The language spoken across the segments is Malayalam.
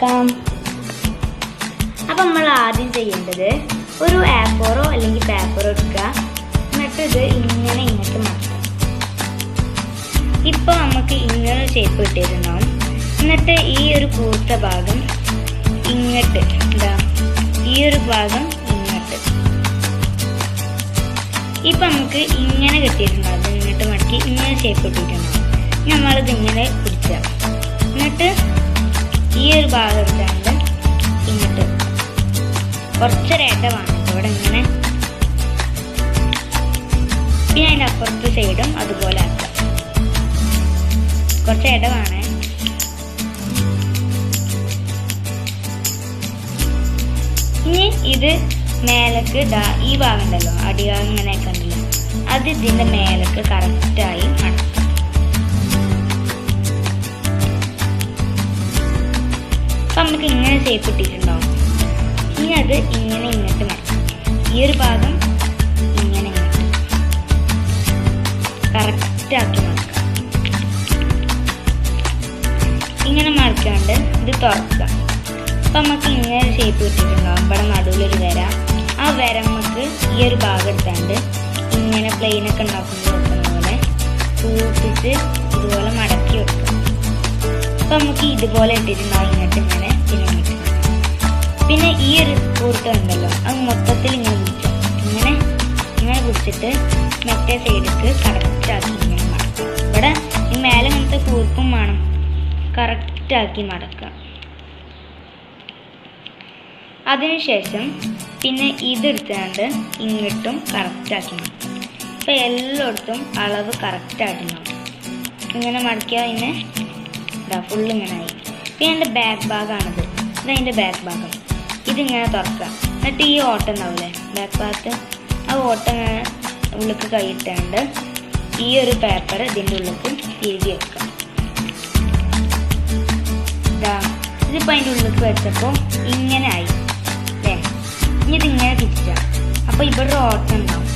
ചേർക്കാം അപ്പം നമ്മൾ ആദ്യം ചെയ്യേണ്ടത് ഒരു ആപ്പോറോ അല്ലെങ്കിൽ പേപ്പറോ എടുക്കുക എന്നിട്ട് ഇത് ഇങ്ങനെ ഇങ്ങോട്ട് മാറ്റാം ഇപ്പോൾ നമുക്ക് ഇങ്ങനെ ഷേപ്പ് കിട്ടിയിരുന്നോം. എന്നിട്ട് ഈ ഒരു കൂർത്ത ഭാഗം ഇങ്ങോട്ട് എന്താ ഈ ഒരു ഭാഗം ഇങ്ങോട്ട്. ഇപ്പം നമുക്ക് ഇങ്ങനെ കിട്ടിയിട്ടുണ്ടാവും ഇങ്ങോട്ട് മടക്കി ഇങ്ങനെ ഷേപ്പ് കിട്ടിയിട്ടുണ്ടാവും നമ്മളിതിങ്ങനെ പിടിച്ചാൽ ഒരു ഭാഗം എടുത്താണ്ട് ഇങ്ങോട്ട് കുറച്ചൊരേറ്റമാണ് ഇവിടെ ഇങ്ങനെ. പിന്നെ അതിന്റെ അപ്പുറത്തെ സൈഡും അതുപോലെ ആക്കാം. കുറച്ച് ഇടവാണ് ഇനി ഇത് മേലക്ക് ഈ ഭാഗം ഉണ്ടല്ലോ അടിഭാഗം കണ്ടില്ല അത് ഇതിന്റെ മേലക്ക് കറക്റ്റായി നമുക്ക് ഇങ്ങനെ ഷേപ്പ് ഇട്ടിട്ടുണ്ടാവും. ഇനി അത് ഇങ്ങനെ ഇങ്ങോട്ട് മടക്കാം ഈ ഒരു ഭാഗം ഇങ്ങനെ ഇങ്ങോട്ട്. കറക്റ്റ് ആക്കി മടക്കാം ഇങ്ങനെ മറിക്കാണ്ട് ഇത് തുറക്കുക. അപ്പം നമുക്ക് ഇങ്ങനെ ഷേപ്പ് കിട്ടിയിട്ടുണ്ടാവും ഇവിടെ നടുവിലൊരു വര. ആ വര നമുക്ക് ഈ ഒരു ഭാഗം എടുത്താണ്ട് ഇങ്ങനെ പ്ലെയിനൊക്കെ ഉണ്ടാക്കുമ്പോൾ വെക്കുന്ന പോലെ കൂട്ടിച്ച് ഇതുപോലെ മടക്കി വെക്കുക. അപ്പം നമുക്ക് ഇതുപോലെ ഇട്ടിട്ടുണ്ടാവും. ഇങ്ങോട്ട് ഇങ്ങനെ പിന്നെ ഈ ഒരു കൂർത്ത ഉണ്ടല്ലോ. അത് മൊത്തത്തിൽ ഇങ്ങനെ പിടിച്ചു ഇങ്ങനെ ഇങ്ങനെ പിടിച്ചിട്ട് മറ്റേ സൈഡിലേക്ക് കറക്റ്റാക്കി ഇങ്ങനെ മടക്കുക. ഇവിടെ ഈ മേലെ ഇങ്ങനത്തെ കൂർപ്പും വേണം. കറക്റ്റാക്കി മടക്കുക. അതിനുശേഷം പിന്നെ ഇതെടുത്തുകൊണ്ട് ഇങ്ങോട്ടും കറക്റ്റാക്കി മടക്കുക. അപ്പോൾ എല്ലായിടത്തും അളവ് കറക്റ്റായിട്ടുണ്ടാവും ഇങ്ങനെ മടക്കിയാൽ പിന്നെ ഇതാ ഫുള്ള് ഇങ്ങനെ ആയി. പിന്നെ എന്റെ ബാക്ക് ഭാഗമാണിത് ഇത് ബാക്ക് ഭാഗം. ഇതിങ്ങനെ തുറക്കുക. എന്നിട്ട് ഈ ഓട്ടം ഉണ്ടാവില്ലേ ബാക്ക് ഭാഗത്ത്. ആ ഓട്ടം ഇങ്ങനെ ഉള്ളിക്ക് കൈയിട്ടാണ്ട് ഈ ഒരു പേപ്പർ ഇതിന്റെ ഉള്ളിക്ക് തിരികെ വെക്കാം ഇതാ. ഇതിപ്പോൾ അതിന്റെ ഉള്ളിലേക്ക് വെച്ചപ്പോൾ ഇങ്ങനെ ആയി. അല്ലേ ഇനി ഇതിങ്ങനെ തിരിച്ചാൽ അപ്പോൾ ഇവിടെ ഒരു ഓട്ടം ഉണ്ടാവും.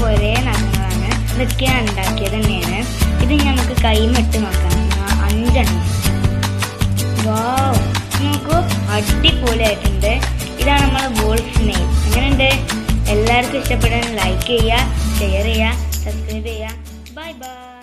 കുറേ നഖങ്ങളാണ് ഇതൊക്കെ ഉണ്ടാക്കിയത് തന്നെയാണ്. ഇത് നമുക്ക് കൈമിട്ട് നോക്കാം അഞ്ചെണ്ണം. വാവ്. നോക്കൂ അടിപൊളിയായിട്ടുണ്ട്. ഇതാണ് നമ്മളെ ബോൾസ് നെയിം അങ്ങനെയുണ്ട് എല്ലാവർക്കും ഇഷ്ടപ്പെടാൻ ലൈക്ക് ചെയ്യുക ഷെയർ ചെയ്യുക സബ്സ്ക്രൈബ് ചെയ്യുക. Bye bye